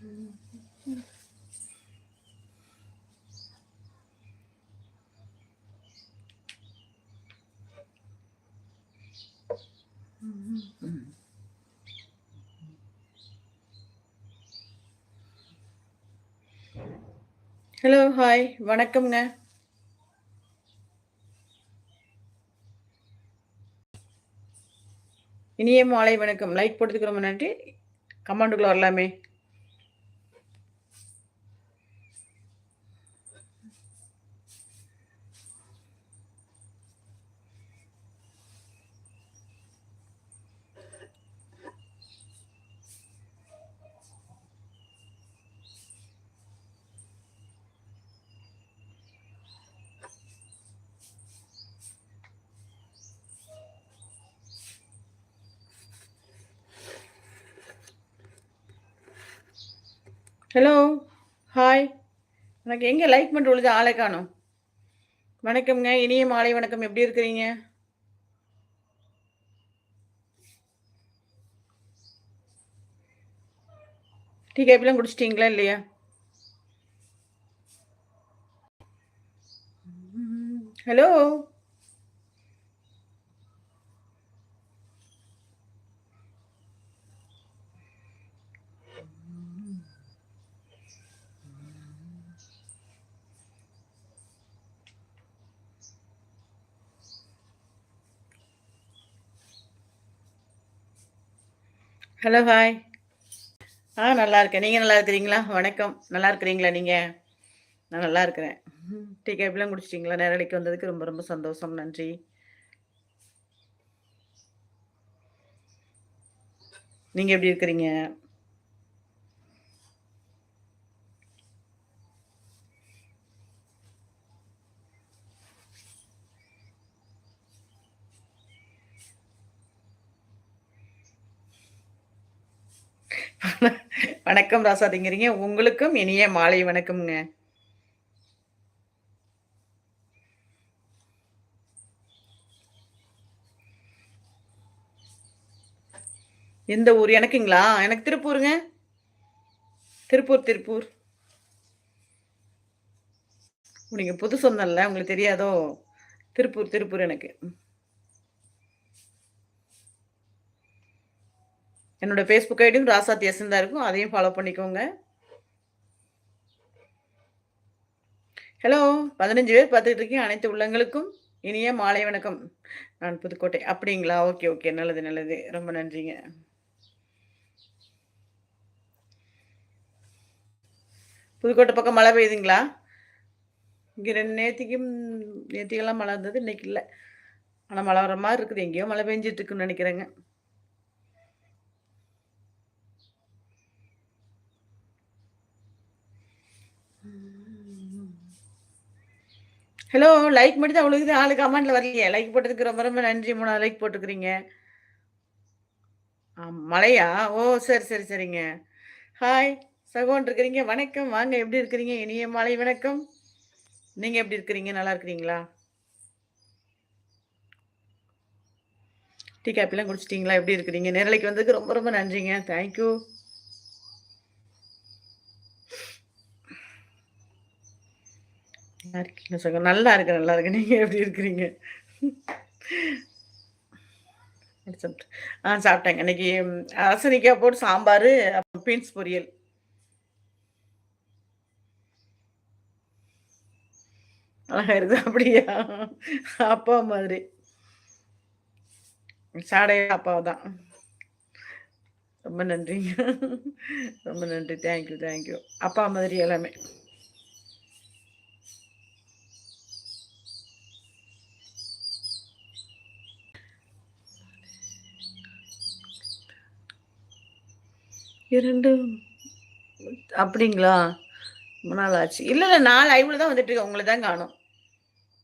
Hello hi வணக்கம்ங்க. இனிய மாலை வணக்கம். லைக் போட்டதுக்கு ரொம்ப நன்றி. கமெண்ட்டுக்குள்ள வரலாமே. ஹலோ ஹாய் எனக்கு எங்கே லைக் பண்ணுற பொழுது ஆளை காணும்? வணக்கம்ங்க. இனிய மாலை வணக்கம். எப்படி இருக்கிறீங்க? டீ காப்பிலாம் குடிச்சிட்டிங்களா இல்லையா? ஹலோ ஹலோ ஹாய் ஆ நல்லா இருக்கேன். நீங்கள் நல்லா இருக்கிறீங்களா? வணக்கம். நல்லா இருக்கிறீங்களா நீங்கள் நான் நல்லா இருக்கிறேன். டீ காப்பிலாம் குடிச்சிட்டிங்களா? நேரடிக்கு வந்ததுக்கு ரொம்ப ரொம்ப சந்தோஷம். நன்றி. நீங்கள் எப்படி இருக்கிறீங்க? வணக்கம் ராசாதிங்கிறீங்க. உங்களுக்கும் இனிய மாலை வணக்கம்ங்க. எந்த ஊர்? எனக்குங்களா? எனக்கு திருப்பூருங்க. திருப்பூர் திருப்பூர். நீங்க புது சொந்தம்ல உங்களுக்கு தெரியாதோ? திருப்பூர் திருப்பூர் எனக்கு. என்னோட ஃபேஸ்புக் ஐடியும் ராசா எஸ்என் தான் இருக்கும். அதையும் ஃபாலோ பண்ணிக்கோங்க. ஹலோ பதினஞ்சு பேர் பார்த்துக்கிட்டு இருக்கேன் அனைத்து உள்ளங்களுக்கும் இனிய மாலை வணக்கம். நான் புதுக்கோட்டை. அப்படிங்களா? ஓகே ஓகே நல்லது நல்லது. ரொம்ப நன்றிங்க. புதுக்கோட்டை பக்கம் மழை பெய்யுதுங்களா? இங்கே ரெண்டு நேத்திக்கும் நேத்திக்கெல்லாம் மழை இருந்தது. இன்னைக்கு இல்லை. ஆனால் மழை வர மாதிரி இருக்குது. எங்கேயோ மழை பெஞ்சிட்டு இருக்குன்னு நினைக்கிறேங்க. ஹலோ லைக் மட்டும் தான் அவ்வளோ ஆளு கமெண்ட்ல வரலையே. லைக் போட்டதுக்கு ரொம்ப ரொம்ப நன்றி. மூணாவது லைக் போட்டுக்கிறீங்க மழையா? ஓ சரி சரி சரிங்க. ஹாய் சகோன் இருக்கிறீங்க. வணக்கம். வாங்க எப்படி இருக்கிறீங்க? இனிய மாலை வணக்கம். நீங்க எப்படி இருக்கிறீங்க? நல்லா இருக்கிறீங்களா? டீ காப்பிலாம் குடிச்சிட்டிங்களா? எப்படி இருக்கிறீங்க? நேரலைக்கு வந்ததுக்கு ரொம்ப ரொம்ப நன்றிங்க. தேங்க்யூ நல்லா இருக்கீங்க. சகோ நல்லா இருக்கு நல்லா இருக்கு நீங்க எப்படி இருக்கிறீங்க? ஆ சாப்பிட்டேங்க. இன்னைக்கு அரசனிக்காய் போட்டு சாம்பார் அப்புறம் பீன்ஸ் பொரியல். அழகா இருக்கு. அப்படியா? அப்பா மாதிரி. சாடைய அப்பாவை தான். ரொம்ப நன்றிங்க. ரொம்ப நன்றி. தேங்க்யூ தேங்க்யூ அப்பா மாதிரி எல்லாமே. இரண்டு அப்படிங்களா? ரொம்ப நாள் ஆச்சு. இல்லை இல்லை நான் லைவ்ல தான் வந்துட்டு இருக்கேன். உங்களை தான் காணும்.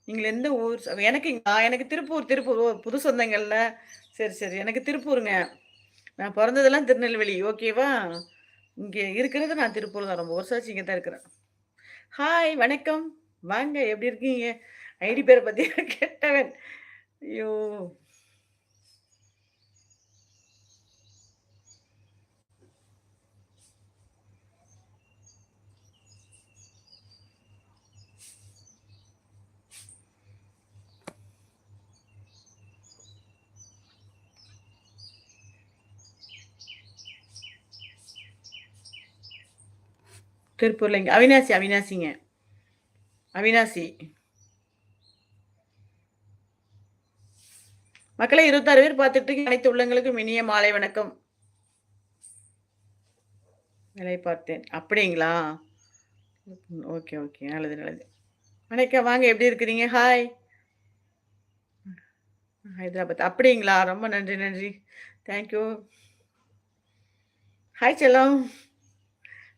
நீங்கள் எந்த ஊர்? எனக்கு எனக்கு திருப்பூர் திருப்பூர். ஓ புது சொந்தங்கள்ல. சரி சரி. எனக்கு திருப்பூருங்க. நான் பிறந்ததெல்லாம் திருநெல்வேலி. ஓகேவா இங்கே இருக்கிறது நான் திருப்பூர் தான். ரொம்ப வருஷம் இங்கே தான் இருக்கிறேன். ஹாய் வணக்கம். வாங்க எப்படி இருக்கீங்க? ஐடி பேரை பற்றி கேட்டவன். ஐயோ. திருப்பூர்ல இங்க அவினாசி அவினாசிங்க அவினாசி மக்களை இருபத்தாறு பேர் பார்த்துட்டு அனைத்து உள்ளங்களுக்கும் இனிய மாலை வணக்கம். வேலை பார்த்தேன். அப்படிங்களா? Okay okay. நல்லது நல்லது. வணக்கம் வாங்க. எப்படி இருக்கிறீங்க? ஹாய் ஹைதராபாத். அப்படிங்களா? ரொம்ப நன்றி நன்றி. தேங்க்யூ ஹாய் செல்லம்.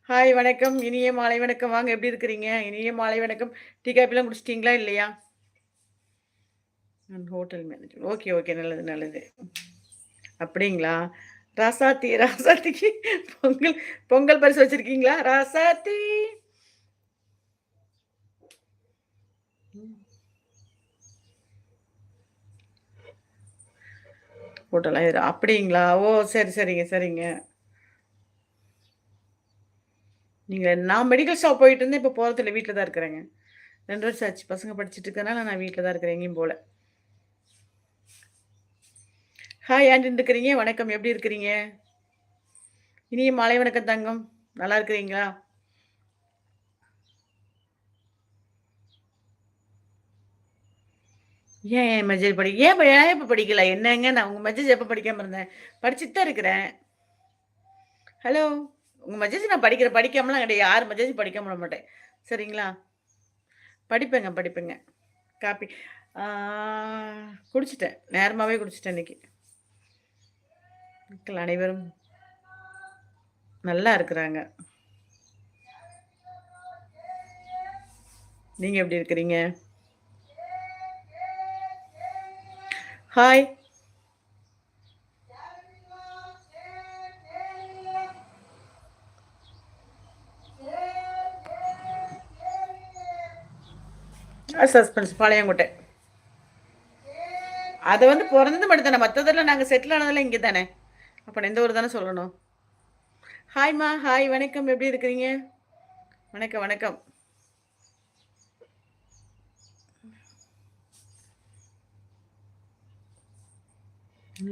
ஹாய் வணக்கம். இனிய மாலை வணக்கம். வாங்க எப்படி இருக்கிறீங்க? இனிய மாலை வணக்கம். டீ காப்பிலாம் குடிச்சிட்டிங்களா இல்லையா? Hotel manager. Okay okay. நல்லது நல்லது. அப்படிங்களா? ராசாத்தி ராசாத்திக்கு பொங்கல் பொங்கல் பரிசு வச்சிருக்கீங்களா? ராசாத்தி. ஹோட்டலாக அப்படிங்களா? ஓ சரி சரிங்க சரிங்க. நீங்கள் நான் மெடிக்கல் ஷாப் போயிட்டு இருந்தேன் இப்போ போகிறதில்ல வீட்டில் தான் இருக்கிறேங்க. ரெண்டு வருஷம் ஆச்சு. பசங்க படிச்சுட்டு இருக்கனால நான் வீட்டில் தான் இருக்கிறேன் எங்கேயும் போகல. ஹாய் ஆண்டி இருக்கிறீங்க வணக்கம். எப்படி இருக்கிறீங்க? இனிய மாலை வணக்கம் தங்கம். நல்லா இருக்கிறீங்களா? ஏன் என் மெசேஜ் படி ஏன் ஏன் இப்போ படிக்கல? என்னங்க? நான் உங்கள் மெஜேஜ் எப்போ படிக்காமல் இருந்தேன்? படிச்சுட்டு தான் இருக்கிறேன். ஹலோ உங்கள் மெசேஜ் நான் படிக்கிற படிக்காமலாம் கிடையாது. யார் மெசேஜ் படிக்காம விட மாட்டேன். சரிங்களா? படிப்பேங்க படிப்பேங்க. காப்பி குடிச்சிட்டேன். நேரமாகவே குடிச்சிட்டேன் இன்னைக்கு. மக்கள் அனைவரும் நல்லா இருக்கிறாங்க. நீங்கள் எப்படி இருக்கிறீங்க? ஹாய் சஸ்பென்ஸ் பாளையங்கோட்டை அது வந்து பிறந்தது மட்டும் தானே மற்றதெல்லாம் நாங்கள் செட்டில் ஆனதெல்லாம் இங்கே தானே அப்போ எந்த ஊர் தானே சொல்லணும். ஹாய்மா ஹாய் வணக்கம். எப்படி இருக்கிறீங்க? வணக்கம் வணக்கம்.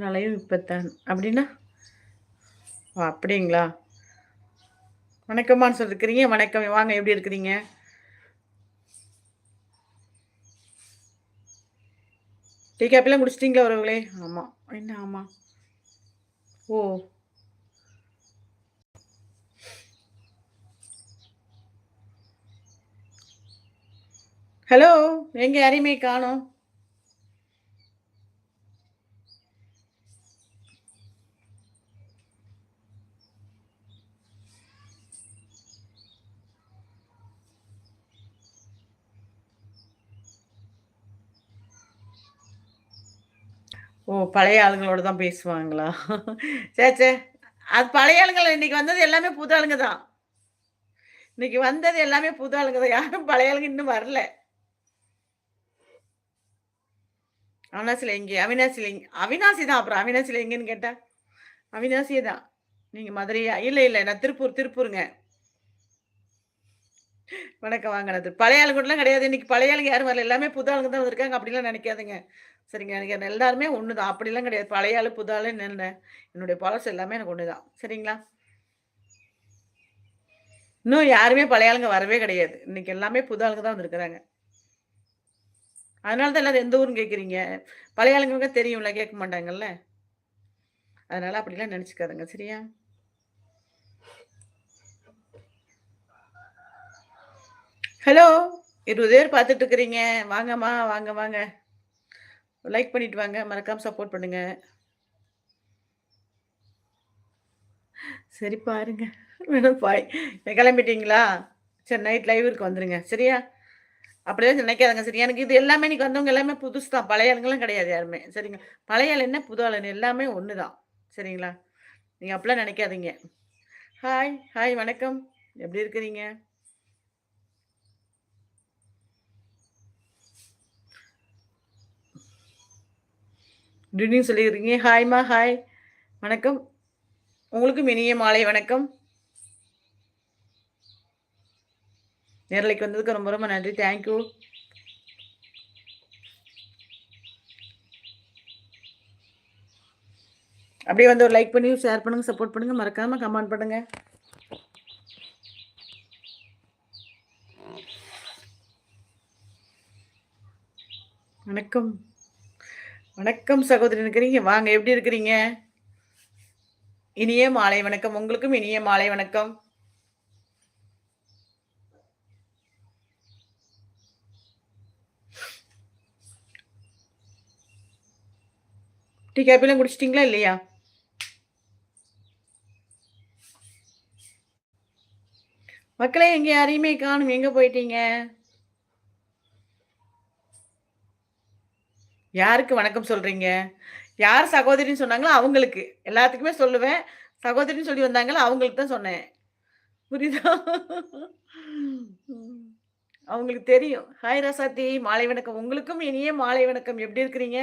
நாளையும் இப்போத்தான். அப்படின்னா? ஓ அப்படிங்களா? வணக்கம்மான்னு சொல்லிருக்கிறீங்க. வணக்கம். வாங்க எப்படி இருக்கிறீங்க? டீ காப்பிலாம் குடிச்சிட்டிங்களா உறவுகளே ஆமாம் என்ன ஆமாம் ஓ. ஹலோ எங்க யாரையுமே காணோம். ஓ பழைய ஆளுங்களோட தான் பேசுவாங்களா? சே சே. அது பழைய ஆளுங்கள் இன்னைக்கு வந்தது எல்லாமே புது ஆளுங்க தான். இன்னைக்கு வந்தது எல்லாமே புது ஆளுங்க தான். யாரும் பழைய ஆளுங்க இன்னும் வரல. அவினாசியில் எங்கே அவினாசியில் எங்கே அவினாசி தான் அப்புறம். அவினாசியில் எங்கேன்னு கேட்டா அவினாசியே தான். நீங்கள் மதுரையா? இல்லை இல்லை. நான் திருப்பூர் திருப்பூருங்க. வணக்கம் வாங்க நான் பழைய ஆளுங்கூடலாம் கிடையாது. இன்னைக்கு பழைய ஆளுங்க யாரும் வரல. எல்லாமே புது ஆளுங்க தான் வந்திருக்காங்க. அப்படிலாம் நினைக்காதுங்க. சரிங்க எனக்கு எல்லாருமே ஒன்று தான் அப்படிலாம் கிடையாது. பழைய ஆளு புது ஆளு என்ன என்னுடைய பாலஸ் எல்லாமே எனக்கு ஒன்று தான் சரிங்களா? இன்னும் யாருமே பழைய ஆளுங்க வரவே கிடையாது. இன்னைக்கு எல்லாமே புது ஆளுங்க தான் வந்திருக்கிறாங்க. அதனால தான் எல்லாரும் எந்த ஊருன்னு கேட்குறீங்க பழைய ஆளுங்க தெரியும்ல கேட்க மாட்டாங்கல்ல. அதனால அப்படிலாம் நினச்சிக்காதுங்க. சரியா? ஹலோ இருபது பேர் பார்த்துட்டு இருக்கிறீங்க வாங்கம்மா வாங்க வாங்க. லைக் பண்ணிட்டு வாங்க மறக்காம சப்போர்ட் பண்ணுங்க. சரி பாருங்க. வேணும் பாய். கிளம்பிட்டீங்களா? சரி நைட் லைவ் வந்துருங்க. சரியா? அப்படியே நினைக்காதங்க. சரி எனக்கு இது எல்லாமே இன்னைக்கு வந்தவங்க எல்லாமே புதுசு தான் பழைய கிடையாது யாருமே. சரிங்க. பழைய ஆள் என்ன புது ஆளுன்னு எல்லாமே ஒன்று தான் சரிங்களா? நீங்கள் அப்படிலாம் நினைக்காதீங்க. ஹாய் ஹாய் வணக்கம். எப்படி இருக்கிறீங்க? குட் ஈவினிங் சொல்லியிருக்கீங்க ஹாய்மா ஹாய் வணக்கம். உங்களுக்கும் இனிய மாலை வணக்கம். நேரலைக்கு வந்ததுக்கு ரொம்ப ரொம்ப நன்றி. தேங்க்யூ அப்படியே வந்து ஒரு லைக் பண்ணி ஷேர் பண்ணுங்கள் சப்போர்ட் பண்ணுங்கள் மறக்காமல் கமெண்ட் பண்ணுங்கள் வணக்கம். வணக்கம் சகோதரி இருக்கிறீங்க வாங்க எப்படி இருக்கிறீங்க? இனிய மாலை வணக்கம். உங்களுக்கும் இனிய மாலை வணக்கம். டீ காப்பிலாம் குடிச்சிட்டிங்களா இல்லையா? மக்களே எங்க யாரையுமே காணும். எங்க போயிட்டீங்க? யாருக்கு வணக்கம் சொல்றீங்க? யார் சகோதரின்னு சொன்னாங்களோ அவங்களுக்கு. எல்லாத்துக்குமே சொல்லுவேன். சகோதரின்னு சொல்லி வந்தாங்களோ அவங்களுக்கு தான் சொன்னேன். புரியுதா? அவங்களுக்கு தெரியும். ஹாய் ராசாத்தி மாலை வணக்கம். உங்களுக்கும் இனிய மாலை வணக்கம். எப்படி இருக்கிறீங்க?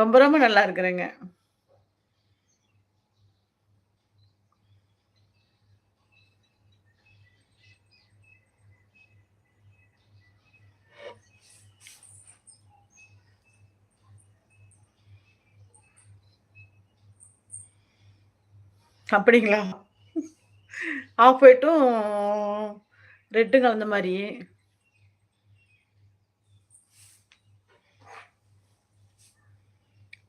ரொம்ப ரொம்ப நல்லா இருக்கிறேங்க. அப்படிங்களா? ஆஃப் ஒயிட்டும் ரெட்டும் கலந்த மாதிரி.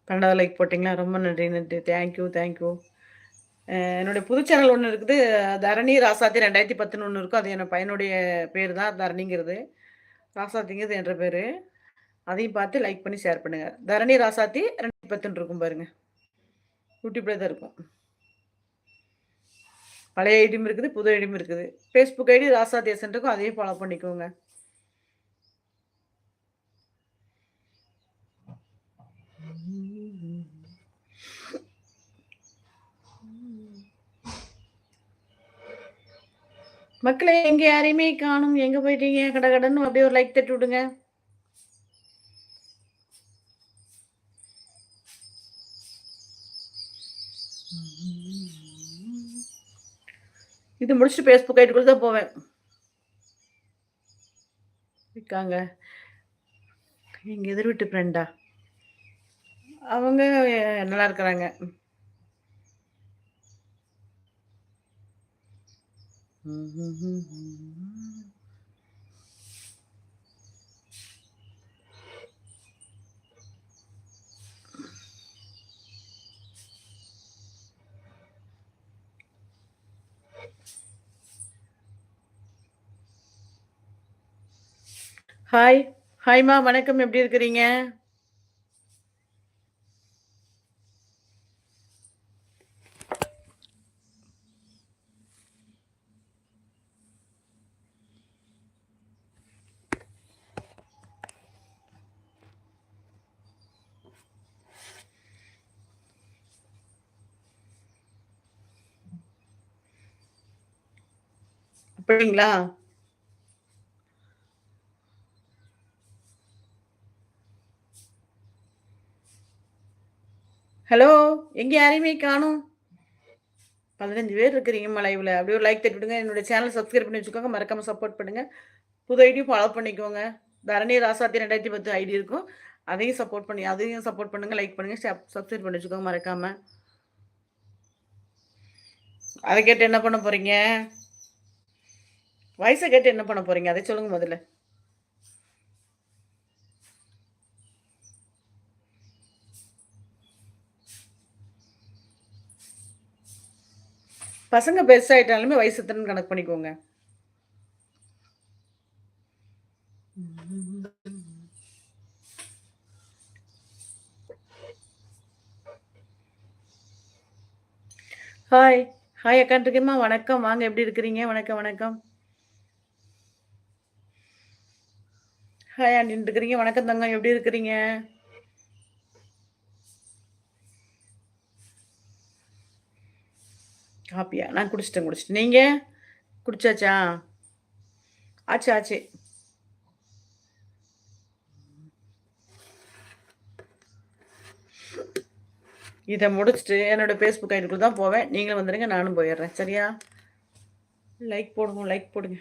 பன்னெண்டாவது லைக் போட்டிங்களா? ரொம்ப நன்றி நன்றி. தேங்க்யூ தேங்க்யூ என்னுடைய புது சேனல் ஒன்று இருக்குது. தரணி ராசாத்தி ரெண்டாயிரத்தி பத்துன்னு ஒன்று இருக்கும். அது என் பையனுடைய பேர் தான். தரணிங்கிறது ராசாத்திங்கிறது என்ற பேர். அதையும் பார்த்து லைக் பண்ணி ஷேர் பண்ணுங்கள் தரணி ராசாத்தி ரெண்டாயிரத்தி பத்துன்னு இருக்கும் பாருங்கள் யூடியூப்ல தான் இருக்கும். பழைய ஐடியும் இருக்குது புது ஐடியும் இருக்குது. ஃபேஸ்புக் ஐடி ராசா தேசன் இருக்கும் அதையும் ஃபாலோ பண்ணிக்கோங்க. மக்களை எங்க யாரையுமே காணும் எங்க போயிட்டீங்க? கட கடன்னு அப்படியே ஒரு லைக் தட்டி விடுங்க. இது முடிச்சுட்டு ஃபேஸ்புக் ஐடிக்குள்ள தான் போவேன். இருக்காங்க. எங்கள் எதிர் வீட்டு ஃப்ரெண்டா அவங்க நல்லா இருக்கிறாங்க. ஹாய் ஹாய்மா வணக்கம். எப்படி இருக்கிறீங்க? அப்படிங்களா? ஹலோ எங்கே யாரையுமே காணும்? பதினஞ்சு பேர் இருக்கிறீங்கம்மா லைவில் அப்படியே ஒரு லைக் தட்டி விடுங்க. என்னோட சேனல் சப்ஸ்கிரைப் பண்ணி வச்சுக்கோங்க. மறக்காமல் சப்போர்ட் பண்ணுங்கள் புது ஐடியும் ஃபாலோ பண்ணிக்கோங்க. தரணி ராசாத்தி ரெண்டாயிரத்தி பத்து ஐடி இருக்கும். அதையும் சப்போர்ட் பண்ணி அதையும் சப்போர்ட் பண்ணுங்கள் லைக் பண்ணுங்கள் சப்ஸ்கிரைப் பண்ணி வச்சுக்கோங்க. மறக்காமல் அதை கேட்டு என்ன பண்ண போகிறீங்க வயசை கேட்டு என்ன பண்ண போகிறீங்க அதை சொல்லுங்கள் முதல்ல. பசங்க பெருசாயிட்டாலுமே வயசு எத்தனை கணக்கு பண்ணிக்கோங்க. ஹாய் ஹாய் அக்கான்ட்டுக்கேம்மா வணக்கம். வாங்க எப்படி இருக்கிறீங்க? வணக்கம் வணக்கம். ஹாய் ஆண்டின்னு இருக்கிறீங்க வணக்கம் தங்கம். எப்படி இருக்கிறீங்க? காப்பியா? நான் குடிச்சிட்டேன் குடிச்சிட்டேன். நீங்கள் குடிச்சாச்சா? ஆச்சு ஆச்சு. இதை முடிச்சுட்டு என்னோடய ஃபேஸ்புக் ஐடிக்குள்ள தான் போவேன். நீங்களும் வந்துடுங்க நானும் போயிடுறேன். சரியா? லைக் போடுங்க லைக் போடுங்க.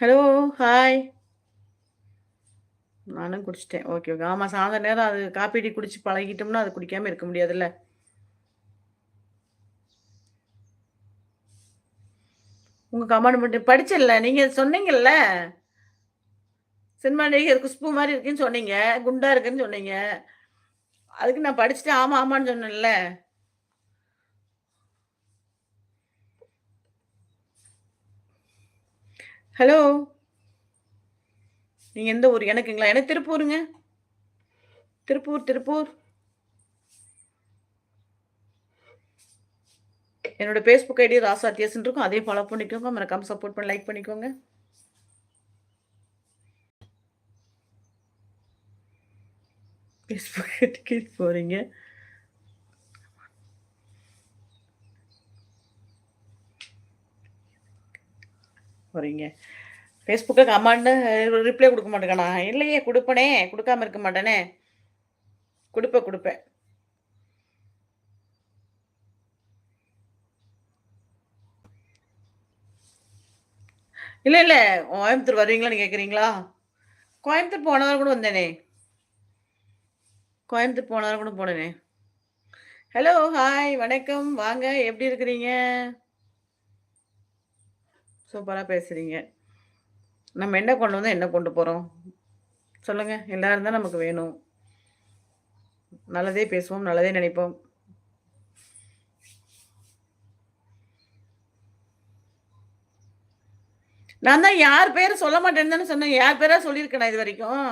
ஹலோ ஹாய் நானும் குடிச்சிட்டேன். ஓகே ஓகே ஆமாம் சாயந்தர நேரம் அது காப்பி டீ குடிச்சு பழகிட்டோம்னா அது குடிக்காமல் இருக்க முடியாதுல்ல? உங்கள் கமெண்ட் மட்டும் படிச்சிடல நீங்கள் சொன்னீங்கல்ல? சினிமா நடிகர் குஷ்பு மாதிரி இருக்குன்னு சொன்னீங்க குண்டா இருக்குன்னு சொன்னீங்க. அதுக்கு நான் படிச்சுட்டு ஆமாம் ஆமான்னு சொன்னேன்ல. ஹலோ நீங்க எந்த ஊர்? எனக்குங்களா? எனக்கு திருப்பூருங்க. திருப்பூர் திருப்பூர். என்னோட ஃபேஸ்புக் ஐடி ராசா தியஸ்ன்னு இருக்கும். அதையும் ஃபாலோ பண்ணிக்கோங்க. மறக்காம சப்போர்ட் பண்ணி லைக் பண்ணிக்கோங்க. ஃபேஸ்புக் ஐடிக்கு போறீங்க. போறீங்க. ஃபேஸ்புக்கு கமாண்டு ரிப்ளை கொடுக்க மாட்டேங்கண்ணா இல்லையே கொடுப்பனே கொடுக்காம இருக்க மாட்டேனே. கொடுப்பேன் கொடுப்பேன். இல்லை இல்லை கோயம்புத்தூர் வருவீங்களான்னு கேட்குறீங்களா கோயம்புத்தூர் போன வாரம் கூட வந்தேனே. கோயம்புத்தூர் போன வாரம் கூட போனேனே. ஹலோ ஹாய் வணக்கம். வாங்க எப்படி இருக்கிறீங்க? சூப்பராக பேசுகிறீங்க நம்ம என்ன கொண்டு வந்தால் என்ன கொண்டு போகிறோம் சொல்லுங்கள் எல்லோரும் தான் நமக்கு வேணும். நல்லதே பேசுவோம் நல்லதே நினைப்போம். நான் தான் யார் பேரும் சொல்ல மாட்டேன்னு தானே சொன்னேன். யார் பேராக சொல்லியிருக்கேன் இது வரைக்கும்?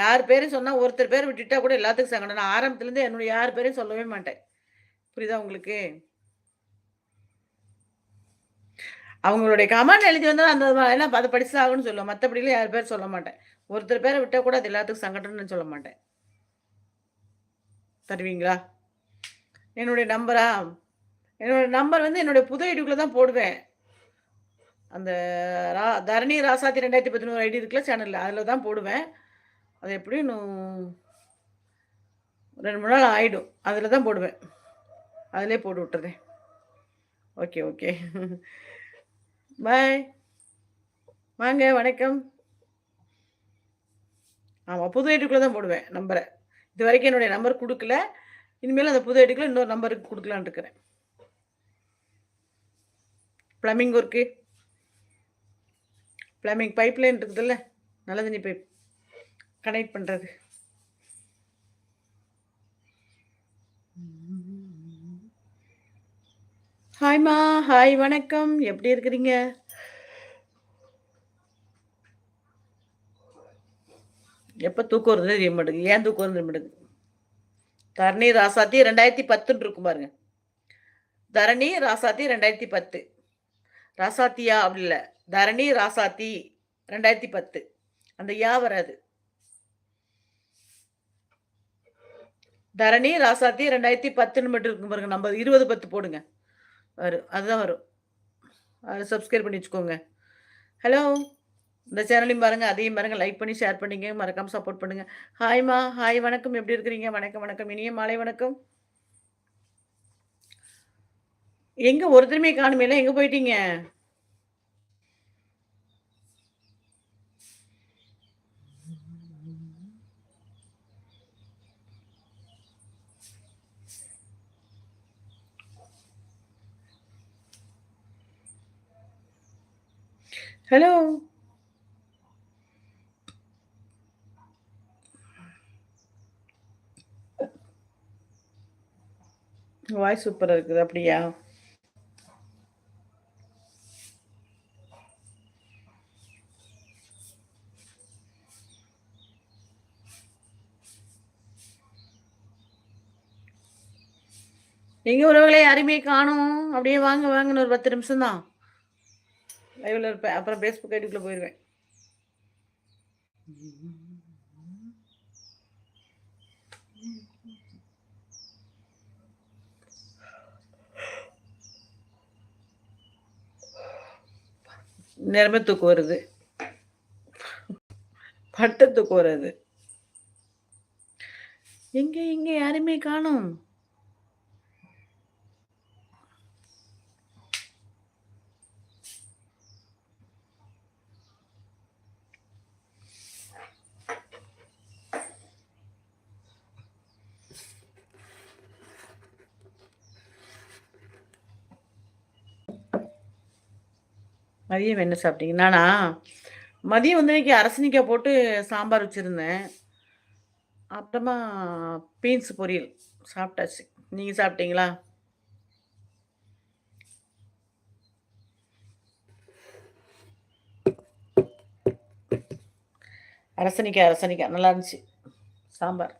யார் பேரும் சொன்னால் ஒருத்தர் பேர் விட்டுட்டா கூட எல்லாத்துக்கும் சங்கடம். நான் ஆரம்பத்துலேருந்து என்னுடைய யார் பேரையும் சொல்லவே மாட்டேன். புரியுதா உங்களுக்கு? அவங்களுடைய கமெண்ட் எழுதி வந்தாலும் அந்த எல்லாம் அதை படிச்சு ஆகும்னு சொல்லுவோம் மற்றபடியில யார் பேர் சொல்ல மாட்டேன். ஒருத்தர் பேரை விட்டால் கூட அது எல்லாத்துக்கும் சங்கடம்னு சொல்ல மாட்டேன். தருவீங்களா என்னுடைய நம்பரா என்னோட நம்பர் வந்து என்னுடைய புது ஐடிக்குள்ள தான் போடுவேன். அந்த ரா தரணி ராசாத்தி ரெண்டாயிரத்தி பதினோரு ஐடி இருக்குல்ல சேனலில் அதில் தான் போடுவேன். அது எப்படியும் ரெண்டு மூணு நாள் ஆகிடும் அதில் தான் போடுவேன். அதிலே போட்டு விட்டுறேன். Okay okay. பாய். வாங்க வணக்கம். ஆமாம் புது ஐடிக்குள்ளே தான் போடுவேன் நம்பரை இது வரைக்கும் என்னுடைய நம்பர் கொடுக்கல. இனிமேல் அந்த புது ஐடிக்குள்ளே இன்னொரு நம்பருக்கு கொடுக்கலான்னு இருக்கிறேன். Plumbing work plumbing pipe line இருக்குதுல்ல? நல்ல தண்ணி பைப் கனெக்ட் பண்ணுறது ஹாய்மா ஹாய் வணக்கம். எப்படி இருக்கிறீங்க? எப்போ தூக்கம் வருது தெரிய மாட்டேங்குது. ஏன் தூக்கம் வருது மாட்டேங்குது. தரணி ராசாத்தி ரெண்டாயிரத்தி பத்துன்னு இருக்கும் பாருங்க. தரணி ராசாத்தி ரெண்டாயிரத்தி பத்து. ராசாத்தியா அப்படி இல்லை. தரணி ராசாத்தி ரெண்டாயிரத்தி பத்து. அந்த யா வராது. தரணி ராசாத்தி ரெண்டாயிரத்தி பத்துன்னு மட்டும் இருக்கும் பாருங்க. நம்ம இருபது பத்து போடுங்க. வரும். அதுதான் வரும். அதை சப்ஸ்கிரைப் பண்ணி வச்சுக்கோங்க. ஹலோ இந்த சேனலையும் பாருங்கள் அதையும் பாருங்கள் லைக் பண்ணி ஷேர் பண்ணிங்க. மறக்காமல் சப்போர்ட் பண்ணுங்கள் ஹாய்மா ஹாய் வணக்கம். எப்படி இருக்கிறீங்க? வணக்கம் வணக்கம். இனிய மாலை வணக்கம். எங்கே ஒருத்தருமே காணுமே எங்கே போயிட்டீங்க? ஹலோ வாய்ஸ் சூப்பராக இருக்குது அப்படியா? எங்க உறவுகளை யாருமே காணும். அப்படியே வாங்க வாங்கன்னு ஒரு பத்து நிமிஷம் தான் லைவ்ல இருப்பேன் அப்புறம் ஃபேஸ்புக் ஐடிக்குள்ள போயிடுவேன் நேரமே தூக்கு வருது. பட்ட தூக்கு வருது. எங்க எங்க யாருமே காணும். மதியம் என்ன சாப்பிட்டீங்க? நானா மதியம் வந்து இன்னைக்கு அரசனிக்காய் போட்டு சாம்பார் வச்சுருந்தேன். அப்புறமா பீன்ஸ் பொரியல் சாப்பிட்டாச்சு. நீங்கள் சாப்பிட்டீங்களா? அரசனிக்காய் அரசனிக்காய் நல்லா இருந்துச்சு. சாம்பார்.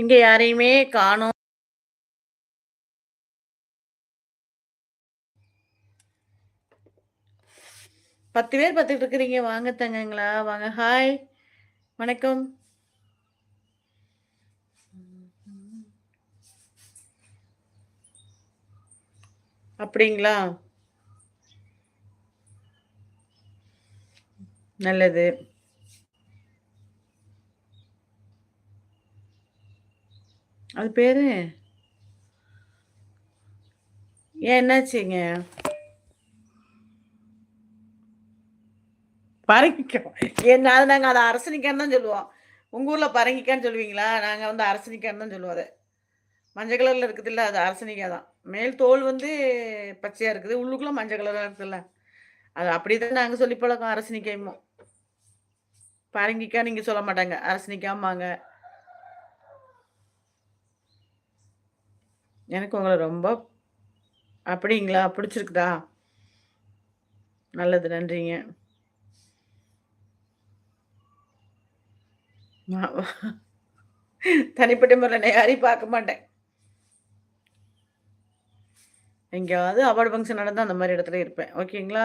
இங்கே யாரையுமே காணும். பத்து பேர் பார்த்துட்டு இருக்கிறீங்க வாங்க தங்கங்களா வாங்க. ஹாய் வணக்கம். அப்படிங்களா? நல்லது. அது பேரு? ஏன் என்னாச்சுங்க? பரங்கிக்காய். என்ன அது நாங்கள் அதை அரசனிக்கான்னு தான் சொல்லுவோம். உங்கள் ஊரில் பரங்கிக்கான்னு சொல்லுவீங்களா? நாங்கள் வந்து அரசனிக்கான்னு தான் சொல்லுவோம் அதை. மஞ்சள் கலரில் இருக்குது இல்லை அது அரசனிக்காய் தான். மேல் தோல் வந்து பச்சையாக இருக்குது உள்ளுக்குள்ளே மஞ்சள் கலராக இருக்குதுல்ல அது அப்படி தான் நாங்கள் சொல்லி பழக்கம் அரசனிக்காயுமோ பரங்கிக்காய் நீங்கள் சொல்ல மாட்டாங்க அரசனிக்காமாங்க எனக்கு உங்களை ரொம்ப அப்படிங்களா? பிடிச்சிருக்குதா? நல்லது நன்றிங்க. தனிப்பட்ட முறையில் யாரையும் பார்க்க மாட்டேன். எங்கேயாவது அவார்டு ஃபங்க்ஷன் நடந்தால் அந்த மாதிரி இடத்துல இருப்பேன். ஓகேங்களா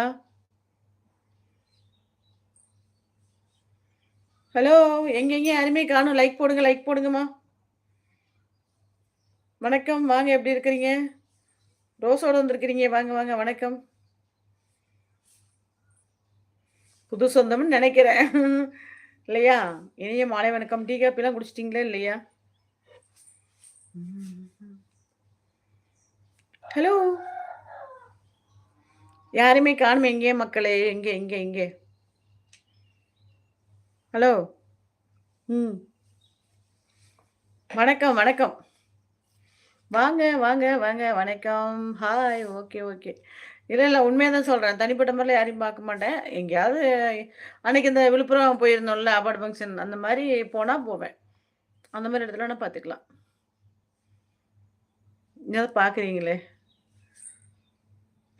ஹலோ எங்கெங்க யாருமே காணும். லைக் போடுங்க லைக் போடுங்கம்மா. வணக்கம். வாங்க எப்படி இருக்கிறீங்க? ரோஸோட வந்திருக்கிறீங்க. வாங்க வாங்க. வணக்கம். புது சொந்தம்னு நினைக்கிறேன். இல்லையா? இனிய மாலை வணக்கம். டீ காப்பிலாம் குடிச்சிட்டிங்களா இல்லையா? ஹலோ யாருமே காணுமே. எங்கே மக்களே? எங்கே? எங்கே? எங்கே? ஹலோ ம். வணக்கம் வணக்கம். வாங்க வாங்க வாங்க. வணக்கம். ஹாய் ஓகே ஓகே இல்லை இல்லை. உண்மையாக தான் சொல்கிறேன் தனிப்பட்ட முறையில் யாரையும் பார்க்க மாட்டேன். எங்கேயாவது அன்னைக்கு இந்த விழுப்புரம் போயிருந்தோம்ல அவார்டு ஃபங்க்ஷன் அந்த மாதிரி போனால் போவேன். அந்த மாதிரி இடத்துல நான் பார்த்துக்கலாம். எங்கேயாவது பார்க்குறீங்களே.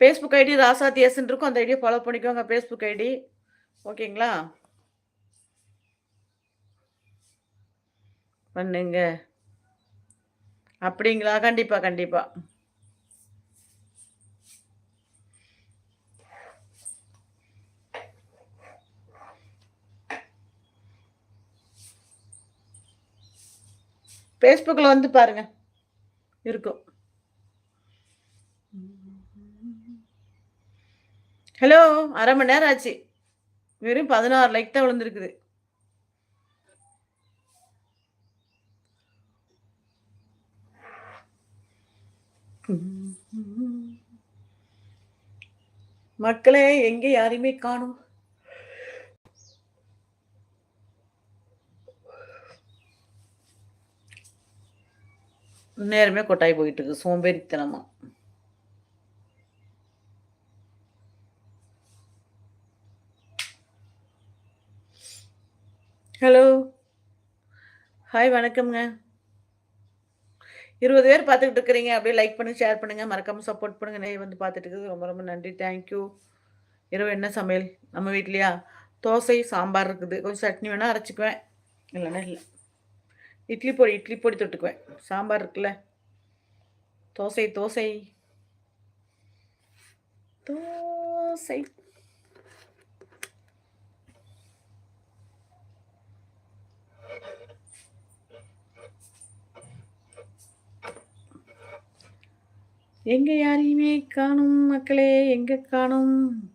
ஃபேஸ்புக் ஐடி ராசாத்தி இருக்கும். அந்த ஐடியை ஃபாலோ பண்ணிக்கோங்க ஃபேஸ்புக் ஐடி ஓகேங்களா? பண்ணுங்க. அப்படிங்களா? கண்டிப்பாக கண்டிப்பாக ஃபேஸ்புக்கில் வந்து பாருங்க. இருக்கும். ஹலோ அரை மணி நேரம் ஆச்சு. வெறும் பதினாறு லைக் தான் விழுந்துருக்குது. மக்களே எங்கே யாரையுமே காணும். நேரமே கொட்டாய் போயிட்டு இருக்கு சோம்பேறித்தனமா. ஹலோ ஹாய் வணக்கம்ங்க. இருபது பேர் பார்த்துக்கிட்டு இருக்கிறீங்க அப்படியே லைக் பண்ணி ஷேர் பண்ணுங்கள் மறக்காம சப்போர்ட் பண்ணுங்கள் நெய் வந்து பார்த்துட்டு இருக்குது ரொம்ப ரொம்ப நன்றி. தேங்க்யூ இரவு என்ன சமையல்? நம்ம வீட்லையா? தோசை சாம்பார் இருக்குது. கொஞ்சம் சட்னி வேணால் அரைச்சிக்குவேன். இல்லைன்னா இல்லை. இட்லி பொடி இட்லி பொடி தொட்டுக்குவேன். சாம்பார் இருக்குல்ல. தோசை தோசை. தோசை. எங்க யாரையுமே காணும் மக்களே எங்க காணும்?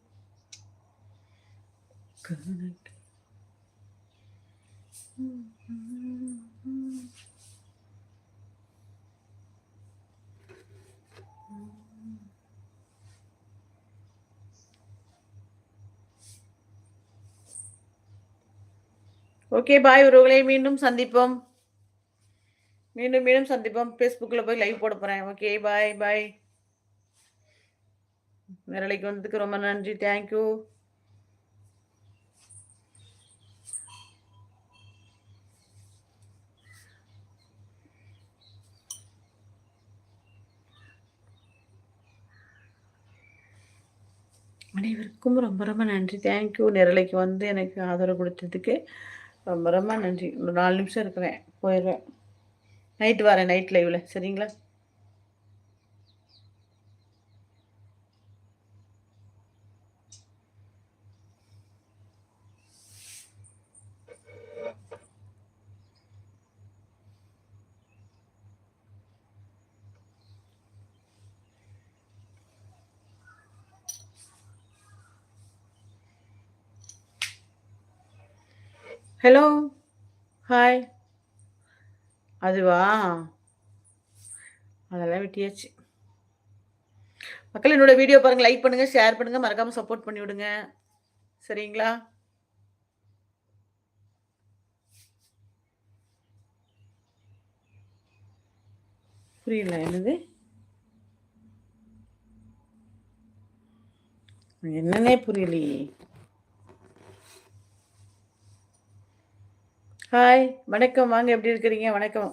ஓகே பாய் உறவுகளை. மீண்டும் சந்திப்போம். மீண்டும் மீண்டும் சந்திப்போம். ஃபேஸ்புக்கில் போய் லைவ் போட போகிறேன் ஓகே பாய் பாய் நிரலைக்கு வந்ததுக்கு ரொம்ப நன்றி. தேங்க்யூ அனைவருக்கும் ரொம்ப ரொம்ப நன்றி. தேங்க்யூ நிரலைக்கு வந்து எனக்கு ஆதரவு கொடுத்ததுக்கு. ரொம்ப ரொம்ப நன்றி. ஒரு நாலு நிமிஷம் இருக்கிறேன். போயிடுறேன். நைட்டு வரேன் நைட் லைவில் சரிங்களா? ஹலோ ஹாய் அதுவா? அதெல்லாம் விட்டியாச்சு. மக்கள் என்னோட வீடியோ பாருங்கள் லைக் பண்ணுங்கள் ஷேர் பண்ணுங்கள் மறக்காமல் சப்போர்ட் பண்ணி விடுங்க. சரிங்களா? புரியல என்னது? என்னன்னே புரியலையே. ஹாய் வணக்கம். வாங்க எப்படி இருக்கிறீங்க? வணக்கம்.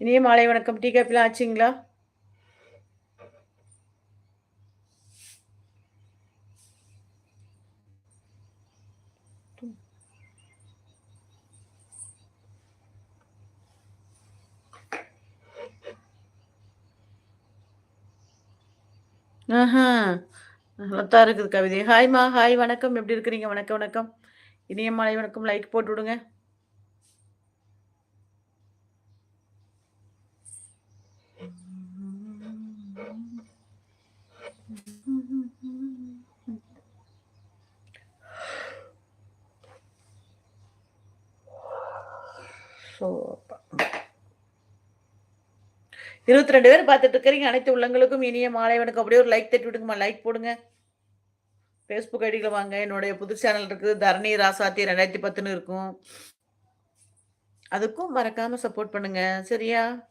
இனிய மாலை வணக்கம். டீ காப்பிலாம் ஆச்சுங்களா? ஆஹா. நல்லாத்தான் இருக்குது கவிதை. ஹாய்மா ஹாய் வணக்கம். எப்படி இருக்கிறீங்க? வணக்கம் வணக்கம். இனிய மாலை வணக்கம். லைக் போட்டு விடுங்க. இருபத்தி ரெண்டு பேர் பார்த்துட்டு இருக்கிறீங்க. அனைத்து உள்ளங்களுக்கும் இனிய மாலை வணக்கம். அப்படியே ஒரு லைக் தட்டி விடுங்கம்மா. லைக் போடுங்க. ஃபேஸ்புக் ஐடியில் வாங்க. என்னுடைய புது சேனல் இருக்குது. தரணி ராசாத்தி ரெண்டாயிரத்தி பத்துன்னு இருக்கும். அதுக்கும் மறக்காமல் சப்போர்ட் பண்ணுங்கள் சரியா?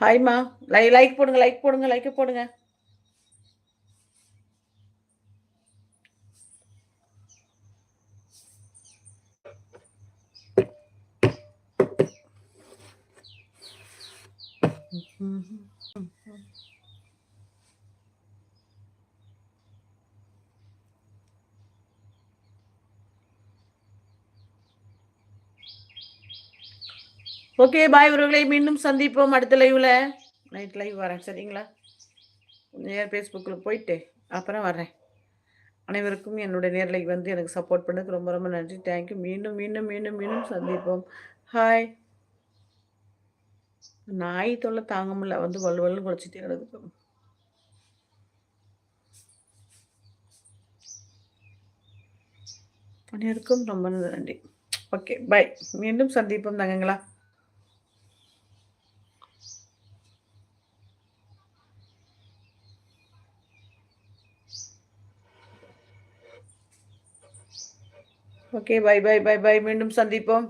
ஹாய்மா லை லைக் போடுங்க லைக் போடுங்க லைக் போடுங்க. Mm-hmm. ஓகே பாய் உறவுகளை மீண்டும் சந்திப்போம் அடுத்த லைவ்ல நைட் லைவ் வரேன் சரிங்களா? நேர் ஃபேஸ்புக்கில் போயிட்டு அப்புறம் வரேன் அனைவருக்கும் என்னுடைய நேரலைக்கு வந்து எனக்கு சப்போர்ட் பண்ணதுக்கு ரொம்ப ரொம்ப நன்றி. தேங்க்யூ மீண்டும் மீண்டும் மீண்டும் மீண்டும் சந்திப்போம். ஹாய் நாய் தொல்லை தாங்க முடியல. வந்து வலுவலும் குறைச்சிட்டே கிடக்கு அனைவருக்கும் ரொம்ப நன்றி. ஓகே பை மீண்டும் சந்திப்போம் தங்கங்களா. Okay bye bye bye bye மீண்டும் சந்திப்போம்